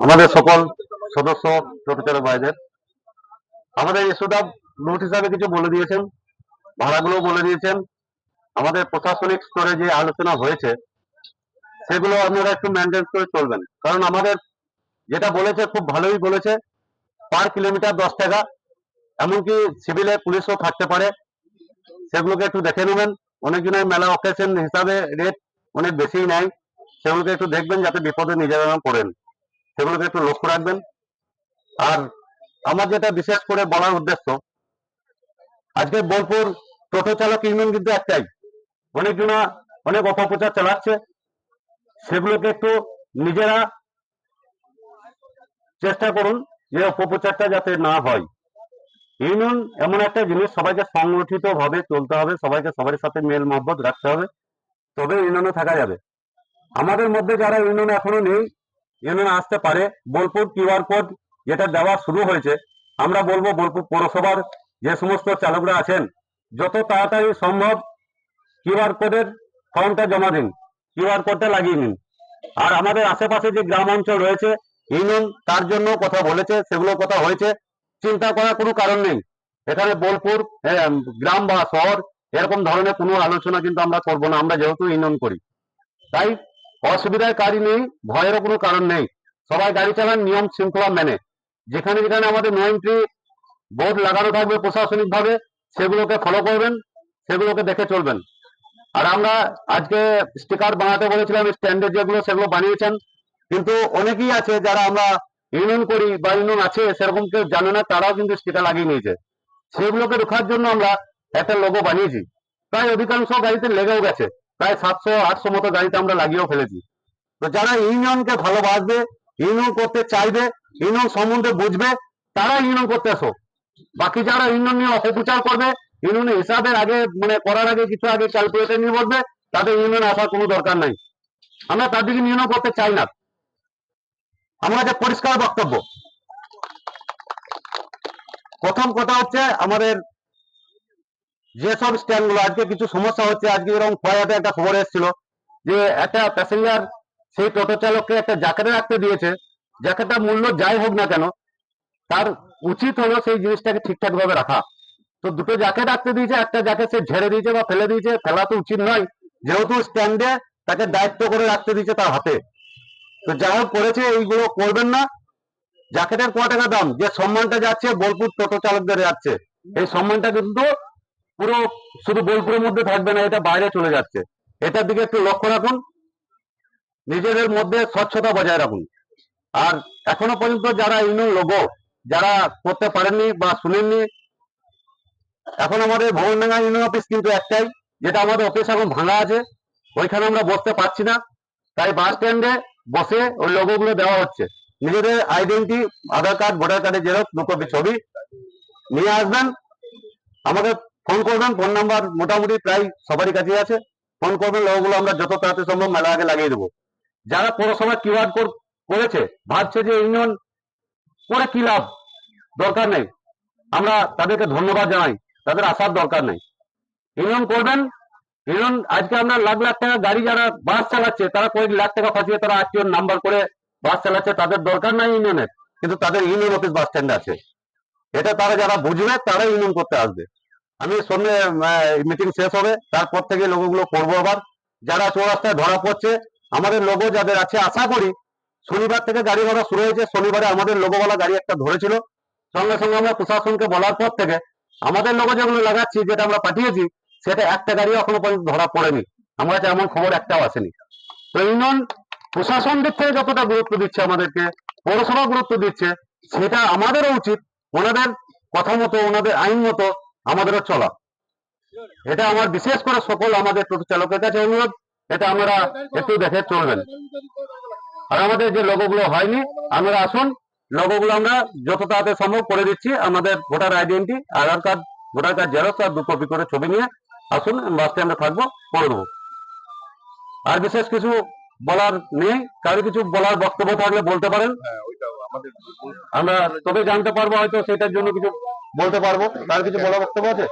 আমাদের সকল সদস্য ছোট ভাইদের। আমাদের ইস্যুটা নোট হিসাবে কিছু বলে দিয়েছেন ভাড়াগুলো বলে দিয়েছেন। আমাদের প্রশাসনিক স্তরে যে আলোচনা হয়েছে, সেগুলো আপনারা একটু মেনটেন করে চলবেন। কারণ আমাদের যেটা বলেছে খুব ভালোই বলেছে পার কিলোমিটার দশ টাকা, এমনকি সিভিলে পুলিশও থাকতে পারে। সেগুলোকে একটু দেখে নেবেন। অনেকজনের মেলা অকেশন হিসাবে রেট অনেক বেশি নেয়। সেগুলোকে একটু দেখবেন যাতে বিপদে নিজেরা না পড়েন। সেগুলোকে একটু লক্ষ্য রাখবেন। আর আমার যেটা বিশেষ করে বলার উদ্দেশ্য, আজকে বোলপুর টোটো চালক ইউনিয়ন কিন্তু একটাই। অনেকজনা অনেক অপপ্রচার চালাচ্ছে। সেগুলোকে একটু নিজেরা চেষ্টা করুন যে অপপ্রচারটা যাতে না হয়। ইউনিয়ন এমন একটা জিনিস, সবাইকে সংগঠিত ভাবে চলতে হবে, সবাইকে সবার সাথে মেল মহব্বত রাখতে হবে তবে ইউনিয়নে থাকা যাবে। আমাদের মধ্যে যারা ইউনিয়ন এখনও নেই ইউনিয়ন আসতে পারে। বোলপুর কিউআর কোড যেটা দেওয়া শুরু হয়েছে, আমরা বলব বোলপুর পৌরসভার যে সমস্ত চালকরা আছেন, যত তাড়াতাড়ি সম্ভব কিউআর কোডের ফর্মটা জমা দিন কিউআর কোডটা লাগিয়ে নিন। আর আমাদের আশেপাশে যে গ্রাম অঞ্চল রয়েছে, ইউনিয়ন তার জন্য কথা বলেছে সেগুলো কথা হয়েছে। চিন্তা করার কোনো কারণ নেই। এখানে বোলপুর গ্রাম বা শহর, এরকম ধরনের কোনো আলোচনা কিন্তু আমরা করব না, আমরা যেহেতু ইউনিয়ন করি। তাই অসুবিধার কারই নেই, ভয়েরও কোনো কারণ নেই। সবাই গাড়ি চালান, নিয়ম শৃঙ্খলা মেনে। যেখানে যেখানে আমাদের নো এন্ট্রি বোর্ড লাগানো থাকবে প্রশাসনিক ভাবে সেগুলোকে ফলো করবেন, সেগুলোকে দেখে চলবেন। আর আমরা আজকে স্টিকার বানাতে বলেছিলাম স্ট্যান্ডার্ড যেগুলো, সেগুলো বানিয়েছেন। কিন্তু অনেকেই আছে যারা আমরা ইউনিয়ন করি বা ইউনিয়ন আছে, সেরকম কেউ জানে না, তারাও কিন্তু স্টিকার লাগিয়ে নিয়েছে। সেগুলোকে রোখার জন্য আমরা একটা লোগো বানিয়েছি। প্রায় অধিকাংশ গাড়িতে লেগেও গেছে। প্রায় সাতশো, আটশো মতো গাড়িতে আমরা লাগিয়েও ফেলেছি। তো যারা ইউনিয়নকে ভালোবাসবে, ইউনিয়ন করতে চাইবে, ইউনিয়ন সম্বন্ধে বুঝবে তারা ইউনিয়ন করতে আসো। বাকি যারা ইউনিয়ন নিয়ে অপপ্রচার করবে, ইউনিয়নের হিসাবের আগে মানে করার আগে, কিছু আগে ক্যালকুলেটর নিয়ে বলবে তাদের ইউনিয়ন আসার কোনো দরকার নাই। আমরা তাদেরকে ইউনিয়ন করতে চাই না। আমরা যে পরিষ্কার বক্তব্য। প্রথম কথা হচ্ছে আমাদের যেসব স্ট্যান্ডগুলো, আজকে কিছু সমস্যা হচ্ছে, আজকে এরকম খোয়াতে একটা খবর এসেছিল যে একটা প্যাসেঞ্জার সেই টোটো চালককে একটা জ্যাকেটে রাখতে দিয়েছে। জ্যাকেটটার মূল্য যাই হোক না কেন, তার উচিত হলো সেই জিনিসটাকে ঠিকঠাক ভাবে রাখা। তো দুটো জ্যাকেট রাখতে দিয়েছে, একটা জ্যাকেট সে ঝেড়ে দিয়েছে বা ফেলে দিয়েছে, ফেলা তো উচিত নয়। যেহেতু স্ট্যান্ডে তাকে দায়িত্ব করে রাখতে দিয়েছে তার হাতে। তো যা হোক করেছে, এইগুলো করবেন না। জ্যাকেটের ক টাকা দাম? যে সম্মানটা যাচ্ছে, বোলপুর টোটো চালকদের যাচ্ছে। এই সম্মানটা কিন্তু পুরো শুধু বোলপুরের মধ্যে থাকবে না, এটা বাইরে চলে যাচ্ছে। এটার দিকে একটু লক্ষ্য রাখুন। নিজেদের মধ্যে স্বচ্ছতা বজায় রাখুন। আর এখনও পর্যন্ত যারা ইউনিয়ন লোগো যারা করতে পারেননি বা শুনেননি, এখন আমাদের ভবনডাঙ্গা ইউনিয়ন অফিস কিন্তু একটাই, যেটা আমাদের অফিস এখন ভাঙা আছে। ওইখানে আমরা বসতে পারছি না। তাই বাস স্ট্যান্ডে বসে ওই লোগো গুলো দেওয়া হচ্ছে। নিজেদের আইডেন্টি আধার কার্ড ভোটার কার্ডের জেরক্স দু কপি ছবি নিয়ে আসবেন। আমাকে ফোন করবেন, ফোন নাম্বার মোটামুটি প্রায় সবারই কাছে আছে। ফোন করবেন লোকগুলো আমরা যত তাড়াতাড়ি সম্ভব মেলা আগে লাগিয়ে দেবো। যারা পৌরসভা কিউআর কোড করেছে, ভাবছে যে ইউনিয়ন করে কি লাভ? দরকার নেই। আমরা তাদেরকে ধন্যবাদ জানাই। তাদের আসার দরকার নেই। ইউনিয়ন করবেন ইউনিয়ন আজকে আমরা লাখ লাখ টাকা গাড়ি যারা বাস চালাচ্ছে, তারা কয়েক লাখ টাকা ফাঁসিয়ে তারা আত্মীয় নাম্বার করে বাস চালাচ্ছে। তাদের দরকার নাই ইউনিয়নের কিন্তু তাদের ইউনিয়ন অফিস বাস স্ট্যান্ডে আছে। এটা তারা যারা বুঝবে তারা ইউনিয়ন করতে আসবে। আমি সন্ধ্যে মিটিং শেষ হবে, তারপর থেকে লোগোগুলো করব আবার। যারা চৌরাস্তায় ধরা পড়ছে, আমাদের লোগো যাদের আছে, আশা করি শনিবার থেকে গাড়ি ঘোড়া শুরু হয়েছে। শনিবারে আমাদের লোগোওয়ালা গাড়ি একটা ধরেছিল। সঙ্গে সঙ্গে আমরা প্রশাসনকে বলার পর থেকে আমাদের লোগো যেগুলো লাগাচ্ছি, যেটা আমরা পাঠিয়েছি, সেটা একটা গাড়িও এখনও পর্যন্ত ধরা পড়েনি। আমার কাছে এমন খবর একটাও আসেনি। তো ইউনিয়ন প্রশাসন দিক থেকে যতটা গুরুত্ব দিচ্ছে আমাদেরকে, পৌরসভা গুরুত্ব দিচ্ছে, সেটা আমাদেরও উচিত। ওনাদের কথা মতো, ওনাদের আইন মতো আমাদেরও চলা। এটা আমার বিশেষ করে সকল আমাদের টোটো চালকের কাছে অনুরোধ এটা আমরা একটু দেখে চলবেন। আর আমাদের যে লোগোগুলো হয়নি আমরা আসুন লোগোগুলো আমরা যত তাড়াতাড়ি সম্ভব করে দিচ্ছি। আমাদের voter identity Aadhaar card voter card xerox আর দু কপি করে ছবি নিয়ে আসুন বাস স্ট্যান্ডে থাকব করে দেবো আর বিশেষ কিছু বলার নেই কারও কিছু বলার বক্তব্য থাকলে বলতে পারেন। আমরা তবে জানতে পারব হয়তো সেটার জন্য কিছু বলতে পারব? তার কিছু বলার বক্তব্য আছে?